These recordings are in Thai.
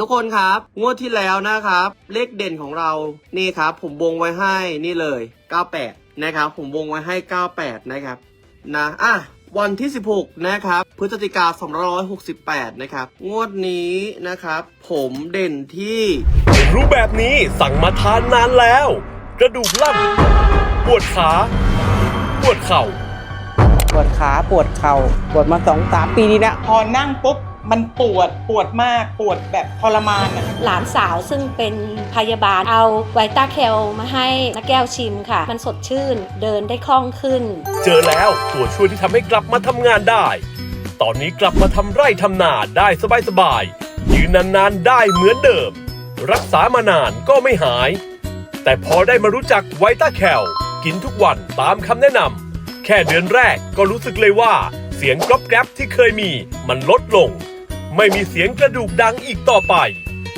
ทุกคนครับงวดที่แล้วนะครับ เลขเด่นของเรานี่ครับ ผมวงไว้ให้นี่เลย 98 นะครับ ผมวงไว้ให้ 98 นะครับนะอะวันที่ 16 นะครับ พฤศจิกา2568 นะครับ งวดนี้นะครับ ผมเด่นที่ รู้แบบนี้สั่งมาทานนานแล้ว กระดูกลั่นปวดขา ปวดเข่า ปวดขาปวดเข่าปวดมาสองสามปีนี้แล้วพอนั่งปุ๊บ มันปวดปวดมากปวดแบบทรมานอะหลานสาวซึ่งเป็นพยาบาลเอาไวต้าแคลมาให้นักแก้วชิมค่ะ มันสดชื่นเดินได้คล่องขึ้น เจอแล้วตัวช่วยที่ทำให้กลับมาทำงานได้ ตอนนี้กลับมาทำไร่ทำนาได้สบายๆยืนนานๆได้เหมือนเดิม รักษามานานก็ไม่หาย แต่พอได้มารู้จักไวต้าแคลกินทุกวันตามคำแนะนำแค่เดือนแรกก็รู้สึกเลยว่า เสียงกรอบแกรบที่เคยมีมันลดลง ไม่มีเสียงกระดูกดังอีกต่อไป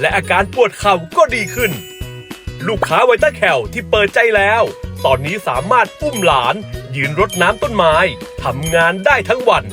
และอาการปวดเข่าก็ดีขึ้น ลูกค้าไวต้าแคลที่เปิดใจแล้ว ตอนนี้สามารถอุ้มหลาน ยืนรดน้ำต้นไม้ทำงานได้ทั้งวัน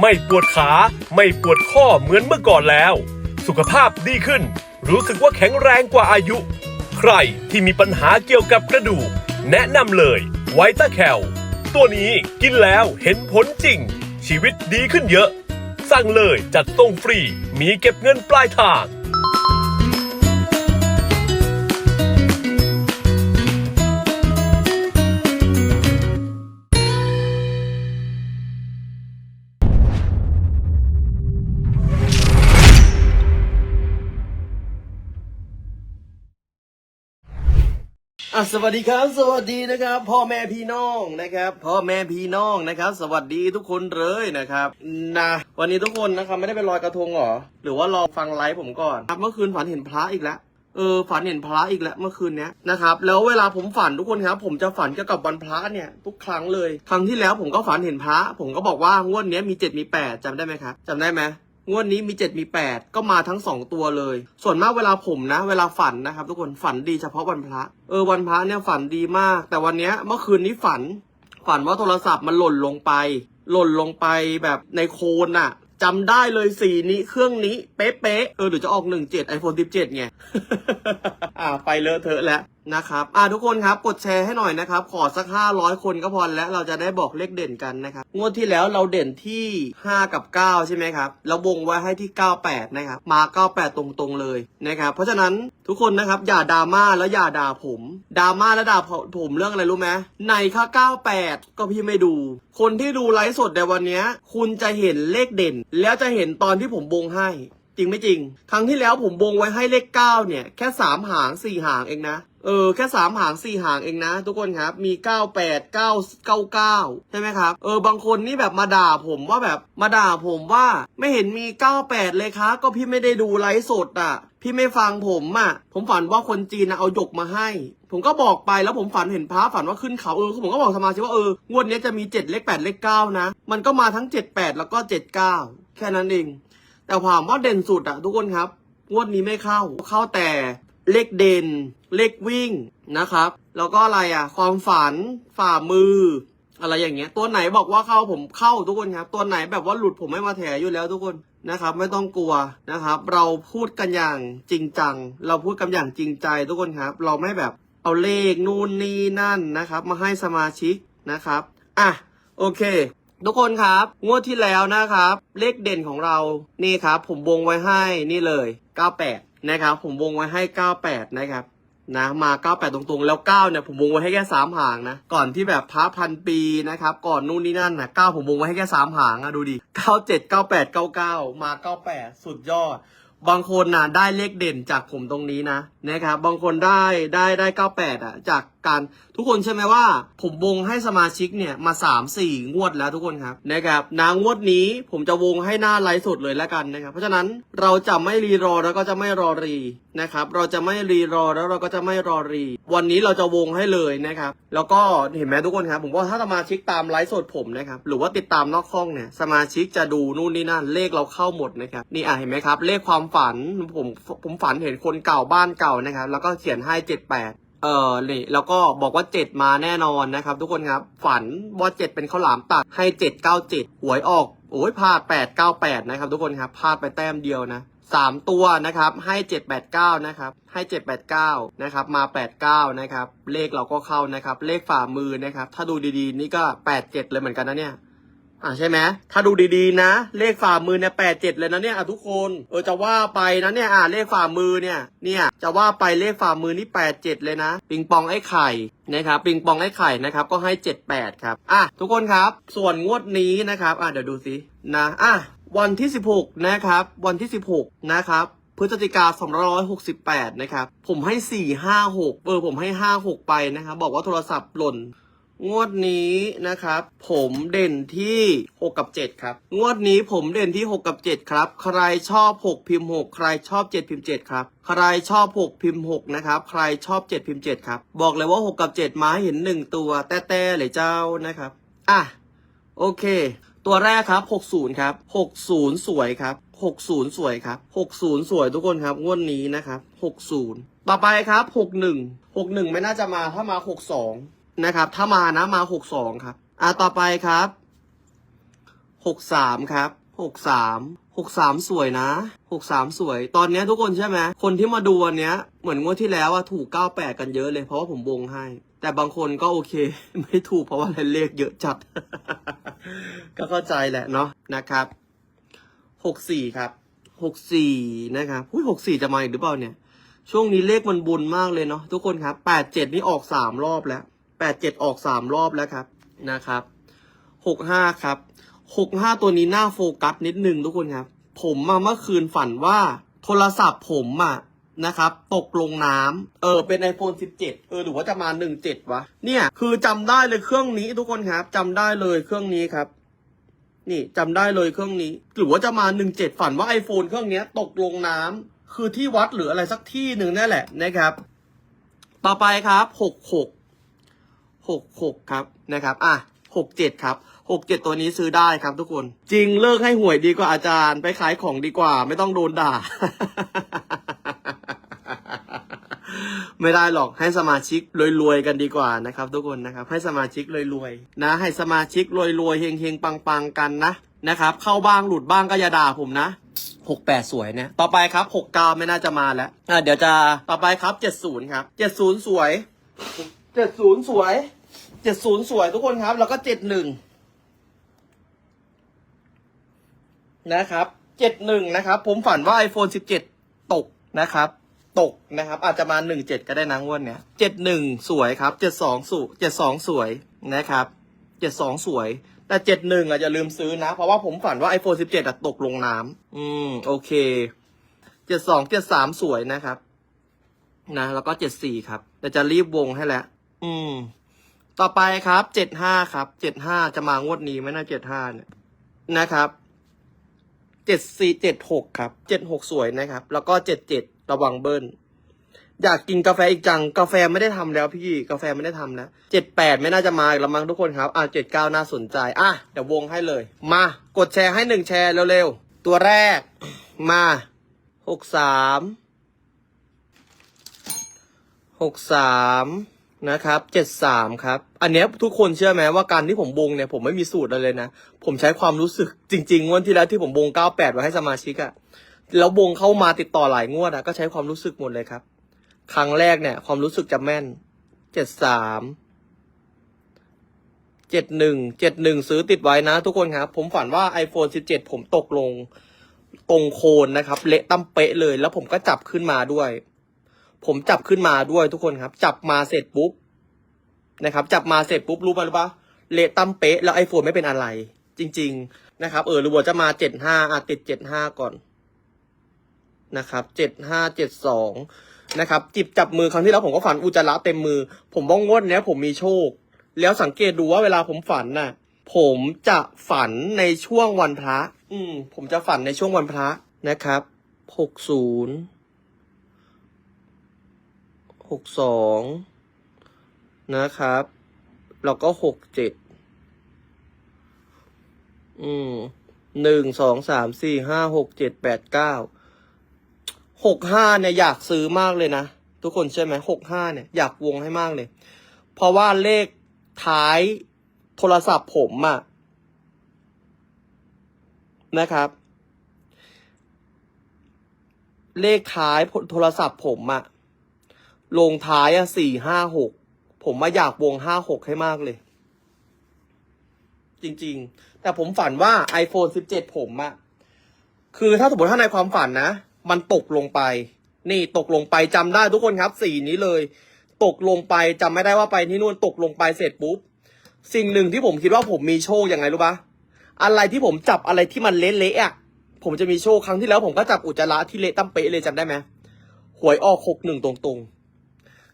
ไม่ปวดขาไม่ปวดข้อเหมือนเมื่อก่อนแล้ว สุขภาพดีขึ้น รู้สึกว่าแข็งแรงกว่าอายุ ใครที่มีปัญหาเกี่ยวกับกระดูก แนะนำเลยไวต้าแคลตัวนี้กินแล้วเห็นผลจริง ชีวิตดีขึ้นเยอะ สั่งเลยจัดส่งฟรี มีเก็บเงินปลายทาง อะสวัสดีครับ สวัสดีนะครับ พ่อแม่พี่น้องนะครับ พ่อแม่พี่น้องนะครับ สวัสดีทุกคนเลยนะครับนะวันนี้ทุกคนนะครับไม่ได้ไปลอยกระทงเหรอหรือว่ารอฟังไลฟ์ผมก่อนครับเมื่อคืนฝันเห็นพระอีกแล้วเออฝันเห็นพระอีกแล้วเมื่อคืนนี้นะครับแล้วเวลาผมฝันทุกคนครับ ผมจะฝันเกี่ยวกับวันพระเนี่ยทุกครั้งเลย ครั้งที่แล้วผมก็ฝันเห็นพระ ผมก็บอกว่างวดนี้มีเจ็ดมีแปดจำได้ไหมครับจำได้ไหม งวดนี้มีเจ็ดมีแปดก็มาทั้งสองตัวเลย ส่วนมากเวลาผมนะ เวลาฝันนะครับ ทุกคนฝันดีเฉพาะวันพระ เออวันพระเนี่ยฝันดีมาก แต่วันเนี้ยเมื่อคืนนี้ฝัน ฝันว่าโทรศัพท์มันหล่นลงไป หล่นลงไปแบบในโคลนอะจำได้เลยสีนี้เครื่องนี้ เป๊ะๆเออเดี๋ยวจะออกหนึ่งเจ็ดไอโฟนสิบเจ็ดไง อ่าไปเลอะเทอะแล้วนะครับอ่าทุกคนครับกดแชร์ให้หน่อยนะครับ ขอสักห้าร้อยคนก็พอแล้วเราจะได้บอกเลขเด่นกันนะครับงวดที่แล้วเราเด่นที่ห้ากับเก้าใช่ไหมครับแล้ววงไว้ให้ที่เก้าแปดนะครับ มาเก้าแปดตรงๆเลยนะครับ เพราะฉะนั้นทุกคนนะครับอย่าดราม่าแล้วอย่าด่าผมดราม่าแล้วด่าผมเรื่องอะไรรู้ไหมในค่าเก้าแปดก็พี่ไม่ดู คนที่ดูไลฟ์สดในวันนี้คุณจะเห็นเลขเด่น แล้วจะเห็นตอนที่ผมวงให้ จริงไม่จริง ครั้งที่แล้วผมวงไว้ให้เลขเก้าเนี่ย แค่สามหางสี่หางเองนะ เออ แค่สามหางสี่หางเองนะ ทุกคนครับ มีเก้าแปดเก้าเก้าเก้าใช่ไหมครับ เออบางคนนี่แบบมาด่าผมว่าแบบมาด่าผมว่าไม่เห็นมีเก้าแปดเลยคะก็พี่ไม่ได้ดูไลฟ์สดอะ พี่ไม่ฟังผมอะ ผมฝันว่าคนจีนนะเอาหยกมาให้ ผมก็บอกไปแล้วผมฝันเห็นพระฝันว่าขึ้นเขาเออผมก็บอกสมาชิกว่าเอองวดนี้จะมีเจ็ดเลขแปดเลขเก้านะ มันก็มาทั้งเจ็ดแปดแล้วก็เจ็ดเก้าแค่นั้นเอง แต่ถามว่าเด่นสุดอะทุกคนครับงวดนี้ไม่เข้าเข้าแต่เลขเด่น เลขวิ่งนะครับ แล้วก็อะไรอะความฝันฝ่ามือ อะไรอย่างเงี้ย ตัวไหนบอกว่าเข้าผมเข้าทุกคนครับ ตัวไหนแบบว่าหลุดผมไม่มาแถอยู่แล้วทุกคนนะครับ ไม่ต้องกลัวนะครับ เราพูดกันอย่างจริงจัง เราพูดกันอย่างจริงใจทุกคนครับ เราไม่แบบเอาเลขนู่นนี่นั่นนะครับ มาให้สมาชิกนะครับ อะ โอเค ทุกคนครับ งวดที่แล้วนะครับ เลขเด่นของเรานี่ครับ ผมวงไว้ให้นี่เลย 98 นะครับ ผมวงไว้ให้ 98 นะครับนะมา 98 ตรงๆ แล้ว 9 เนี่ย ผมวงไว้ให้แค่ 3 หางนะ ก่อนที่แบบพระพันปีนะครับ ก่อนนู่นนี่นั่นนะ9ผมวงไว้ให้แค่ 3 หางอะดูดิ 97 98 99 มา 98 สุดยอด บางคนนะได้เลขเด่นจากผมตรงนี้นะนะครับ บางคนได้ได้ได้ 98 อะ จาก การทุกคนใช่ไหมว่า ผมวงให้สมาชิกเนี่ยมา 3 4 งวดแล้วทุกคนครับนะครับนางวดนี้ผมจะวงให้หน้าไลฟ์สดเลยแล้วกันนะครับ เพราะฉะนั้นเราจะไม่รีรอแล้วก็จะไม่รอรีนะครับเราจะไม่รีรอแล้วเราก็จะไม่รอรี วันนี้เราจะวงให้เลยนะครับ แล้วก็เห็นไหมทุกคนครับ ผมว่าถ้าสมาชิกตามไลฟ์สดผมนะครับหรือว่าติดตามนอกห้องเนี่ยสมาชิกจะดูนู่นนี่นั่นเลขเราเข้าหมดนะครับนี่อะเห็นไหมครับ เลขความฝันผมผมฝันเห็นคนเก่าบ้านเก่านะครับ แล้วก็เขียนให้ เออนี่แล้วก็บอกว่าเจ็ดมาแน่นอนนะครับ ทุกคนครับ ฝันว่าเจ็ดเป็นข้าวหลามตัดให้เจ็ดเก้าเจ็ดหวยออกโอ้ยพลาดแปดเก้าแปดนะครับ ทุกคนครับพลาดไปแต้มเดียวนะสามตัวนะครับให้เจ็ดแปดเก้านะครับให้เจ็ดแปดเก้านะครับมาแปดเก้านะครับเลขเราก็เข้านะครับ เลขฝ่ามือนะครับ ถ้าดูดีๆ นี่ก็แปดเจ็ดเลยเหมือนกันนะเนี่ย อ่าใช่ไหมถ้าดูดีๆนะ เลขฝ่ามือเนี่ยแปดเจ็ดเลยนะเนี่ยอะทุกคนเออจะว่าไปนะเนี่ยอ่าเลขฝ่ามือเนี่ยเนี่ยจะว่าไปเลขฝ่ามือนี่แปดเจ็ดเลยนะ ปิงปองไอ้ไข่นะครับปิงปองไอ้ไข่นะครับก็ให้เจ็ดแปดครับอะทุกคนครับ ส่วนงวดนี้นะครับอะเดี๋ยวดูสินะอะวันที่สิบหกนะครับ วันที่สิบหกนะครับพฤศจิกา2568 นะครับ ผมให้ 456 เออ ผมให้ 56 ไปนะครับ บอกว่าโทรศัพท์หล่น งวดนี้นะครับ ผมเด่นที่ 6 กับ 7 ครับ งวดนี้ผมเด่นที่ 6 กับ 7 ครับ ใครชอบ 6 พิมพ์ 6 ใครชอบ 7 พิมพ์ 7 ครับ ใครชอบ 6 พิมพ์ 6 นะครับ ใครชอบ 7 พิมพ์ 7 ครับ บอกเลยว่า 6 กับ 7 มาให้เห็น 1 ตัว แต้ๆเลยเจ้านะครับ อะ โอเค ตัวแรกครับ 60 ครับ 60 สวยครับ 60 สวยครับ 60 สวยทุกคนครับ งวดนี้นะครับ 60 ต่อไปครับ 61 61 ไม่น่าจะมาถ้ามา 62 นะครับ ถ้ามานะมา62ครับ อะต่อไปครับ63ครับ63 63สามสวยนะ63สามสวย ตอนนี้ทุกคนใช่ไหมคนที่มาดูวันนี้ยเหมือนงวดที่แล้วอะถูก98กันเยอะเลยเพราะว่าผมวงให้ แต่บางคนก็โอเค ไม่ถูกเพราะว่าเลขเยอะจัด ก็เข้าใจแหละเนาะนะครับ64ครับ64นะครับอุ้ย64จะมาอีกหรือเปล่าเนี่ย ช่วงนี้เลขมันบุญมากเลยเนาะทุกคนครับ87นี่ออก3รอบแล้ว 87ออก3รอบแล้วครับนะครับ65ครับ65ตัวนี้น่าโฟกัสนิดนึงทุกคนครับ ผมมาเมื่อคืนฝันว่าโทรศัพท์ผมอะนะครับ ตกลงน้ำเออเป็น iPhone 17 เออหรือว่าจะมา 17 วะ เนี่ย คือจำได้เลยเครื่องนี้ทุกคนครับจำได้เลยเครื่องนี้ครับ นี่จำได้เลยเครื่องนี้ หรือว่าจะมา 17 ฝันว่า iPhone เครื่องนี้ตกลงน้ำคือที่วัดหรืออะไรสักที่หนึ่งนั่นแหละนะครับ ต่อไปครับ 66 66 ครับนะครับ อะ 67 ครับ 67 ตัวนี้ซื้อได้ครับทุกคน จริงเลิกให้หวยดีกว่าอาจารย์ไปขายของดีกว่า ไม่ต้องโดนด่า ไม่ได้หรอกให้สมาชิกรวยๆกันดีกว่านะครับทุกคนนะครับ ให้สมาชิกรวยๆนะ ให้สมาชิกรวยๆเฮงๆปังๆกันนะนะครับ เข้าบ้างหลุดบ้างก็อย่าด่าผมนะหกแปดสวยเนี่ย ต่อไปครับหกเก้าไม่น่าจะมาแล้ว อะเดี๋ยวจะ ต่อไปครับเจ็ดศูนย์ครับเจ็ดศูนย์สวยเจ็ดศูนย์สวย เจ็ดศูนย์สวยทุกคนครับ แล้วก็เจ็ดหนึ่งนะครับเจ็ดหนึ่งนะครับ ผมฝันว่า iPhone สิบเจ็ดตกนะครับ ตกนะครับ อาจจะมาหนึ่งเจ็ดก็ได้นะงวดเนี้ยเจ็ดหนึ่งสวยครับเจ็ดสองสุเจ็ดสองสวยนะครับเจ็ดสองสวย แต่เจ็ดหนึ่งอะอย่าลืมซื้อนะ เพราะว่าผมฝันว่า iPhone 17อะตกลงน้ำอืม โอเคเจ็ดสองเจ็ดสามสวยนะครับ นะ แล้วก็เจ็ดสี่ครับแต่จะรีบวงให้แล้วอืม ต่อไปครับเจ็ดห้าครับเจ็ดห้าจะมางวดนี้ไหมนะเจ็ดห้าเนี่ยนะครับเจ็ดสี่เจ็ดหกครับเจ็ดหกสวยนะครับ แล้วก็เจ็ดเจ็ดระวังเบิ้ลอยากกินกาแฟอีกจัง กาแฟไม่ได้ทำแล้วพี่กาแฟไม่ได้ทำแล้วเจ็ดแปดไม่น่าจะมาอีกแล้วมั้งทุกคนครับ อะเจ็ดเก้าน่าสนใจ อะเดี๋ยววงให้เลย มากดแชร์ให้หนึ่งแชร์เร็วๆ ตัวแรกมาหกสามหกสาม นะครับเจ็ดสามครับ อันเนี้ยทุกคนเชื่อไหมว่าการที่ผมบงเนี่ยผมไม่มีสูตรอะไรเลยนะ ผมใช้ความรู้สึกจริงๆงวันที่แล้วที่ผมบงเก้าแปดไว้ให้สมาชิกอะแล้วบงเข้ามาติดต่อหลายงวดอะก็ใช้ความรู้สึกหมดเลยครับ ครั้งแรกเนี่ย ความรู้สึกจะแม่นเจ็ดสามเจ็ดหนึ่งเจ็ดหนึ่งซื้อติดไว้นะ ทุกคนครับ ผมฝันว่า iPhone 17 ผมตกลงตรงโคนนะครับ เละตั้มเป๊ะเลย แล้วผมก็จับขึ้นมาด้วย ผมจับขึ้นมาด้วยทุกคนครับ จับมาเสร็จปุ๊บนะครับ จับมาเสร็จปุ๊บรู้ป่ะรู้ป่ะเละตั้มเป๊ะแล้ว iPhone ไม่เป็นอะไร จริง ๆ นะครับ เออหรือว่าจะมาเจ็ดห้าอะติดเจ็ดห้าก่อนนะครับเจ็ดห้าเจ็ดสองนะครับ จิบจับมือครั้งที่แล้วผมก็ฝันอุจจาระเต็มมือ ผมบ้องงวดเนี้ยผมมีโชค แล้วสังเกตดูว่าเวลาผมฝันน่ะ ผมจะฝันในช่วงวันพระ อืม ผมจะฝันในช่วงวันพระนะครับหกศูนย์ หกสองนะครับ แล้วก็หกเจ็ดอืมหนึ่งสองสามสี่ห้าหกเจ็ดแปดเก้าหกห้าเนี่ยอยากซื้อมากเลยนะ ทุกคนใช่ไหมหกห้าเนี่ยอยากวงให้มากเลย เพราะว่าเลขท้ายโทรศัพท์ผมอะนะครับ เลขท้ายโทรศัพท์ผมอะ ลงท้ายอะสี่ห้าหกผมมาอยากวงห้าหกให้มากเลย จริง ๆ แต่ผมฝันว่า iPhone 17 ผมอะคือถ้าสมมติถ้าในความฝันนะ มันตกลงไป นี่ตกลงไปจำได้ทุกคนครับ สีนี้เลย ตกลงไปจำไม่ได้ว่าไปที่นู่นตกลงไปเสร็จปุ๊บ สิ่งหนึ่งที่ผมคิดว่าผมมีโชคยังไงรู้ปะอะไรที่ผมจับอะไรที่มันเละๆอะผมจะมีโชคครั้งที่แล้วผมก็จับอุจจาระที่เละตั้มเป๊ะเลยจำได้ไหมหวยออกหกหนึ่งตรงๆ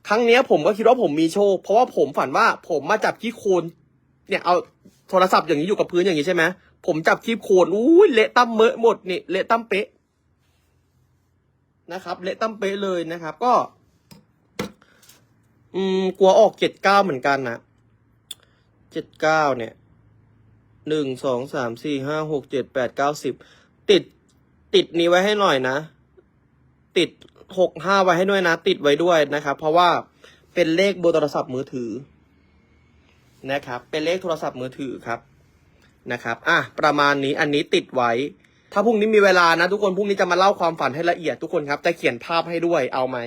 ครั้งเนี้ยผมก็คิดว่าผมมีโชค เพราะว่าผมฝันว่าผมมาจับที่โคนเนี่ยเอาโทรศัพท์อย่างนี้อยู่กับพื้นอย่างนี้ใช่ไหมผมจับที่โคนอุ้ยเละตั้มเมอะหมดนี่เละตั้มเป๊ะนะครับ เละตั้มเป๊ะเลยนะครับ ก็ อืมกลัวออกเจ็ดเก้าเหมือนกันนะเจ็ดเก้าเนี่ยหนึ่งสองสามสี่ห้าหกเจ็ดแปดเก้าสิบติดติดนี้ไว้ให้หน่อยนะ ติด หกห้าไว้ให้ด้วยนะ ติดไว้ด้วยนะครับ เพราะว่าเป็นเลขเบอร์โทรศัพท์มือถือนะครับ เป็นเลขโทรศัพท์มือถือครับนะครับ อะ ประมาณนี้อันนี้ติดไว้ ถ้าพรุ่งนี้มีเวลานะ ทุกคนพรุ่งนี้จะมาเล่าความฝันให้ละเอียดทุกคนครับจะเขียนภาพให้ด้วยเอาไหม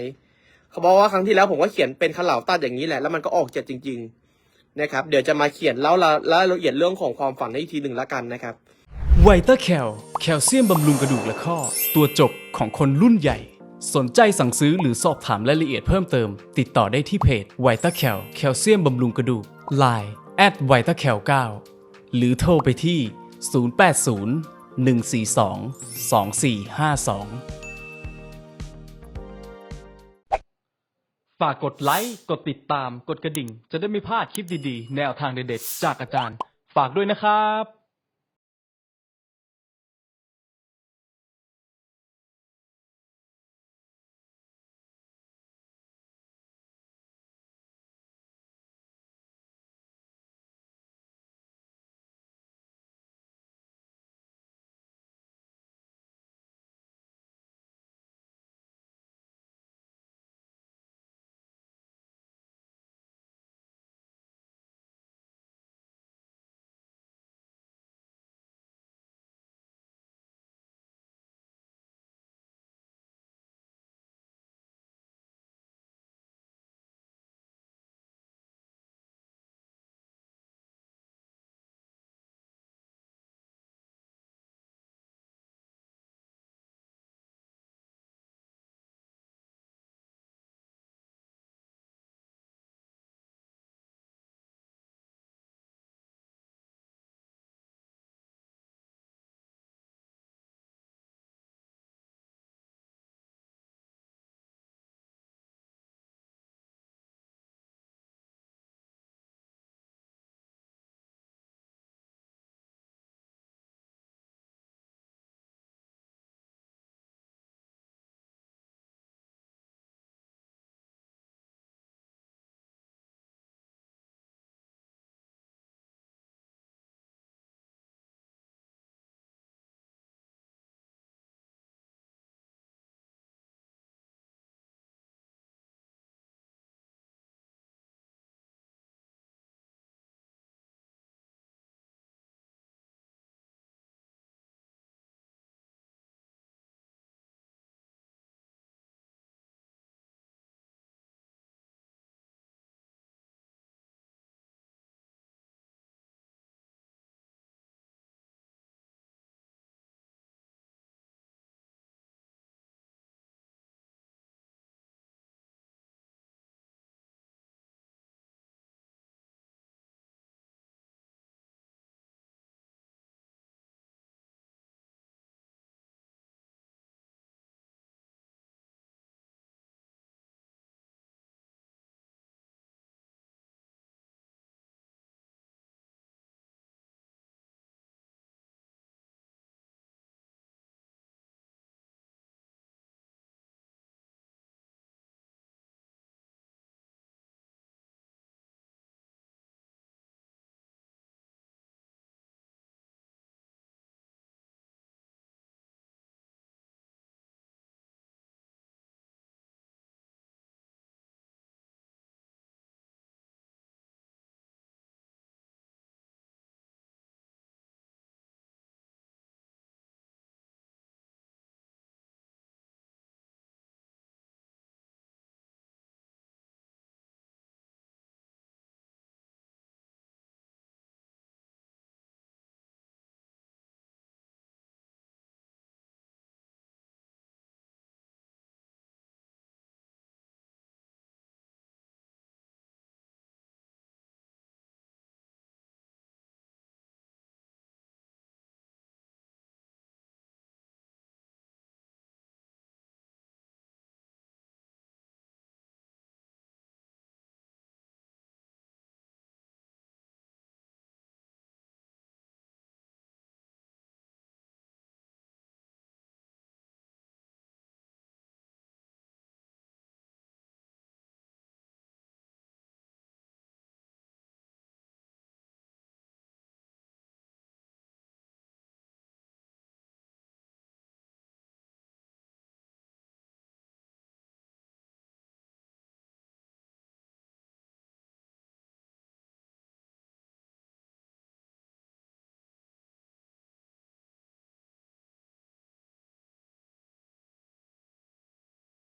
เขาบอกว่าครั้งที่แล้วผมก็เขียนเป็นขลาวตัดอย่างนี้แหละแล้วมันก็ออกเจ็ดจริง ๆ นะครับ เดี๋ยวจะมาเขียนเล่ารายละเอียดเรื่องของความฝันให้อีกทีหนึ่งละกันนะครับไวเตอร์แคลแคลเซียมบำรุงกระดูกและข้อ ตัวจบของคนรุ่นใหญ่ สนใจสั่งซื้อหรือสอบถามรายละเอียดเพิ่มเติม ติดต่อได้ที่เพจไวตอร์แคลแคลเซียมบำรุงกระดูก Line แอดไวตอร์แคล9หรือโทรไปที่ 080 142 2452ฝากกดไลค์ กดติดตาม กดกระดิ่ง จะได้ไม่พลาดคลิปดีๆ แนวทางเด็ดๆ จากอาจารย์ ฝากด้วยนะครับ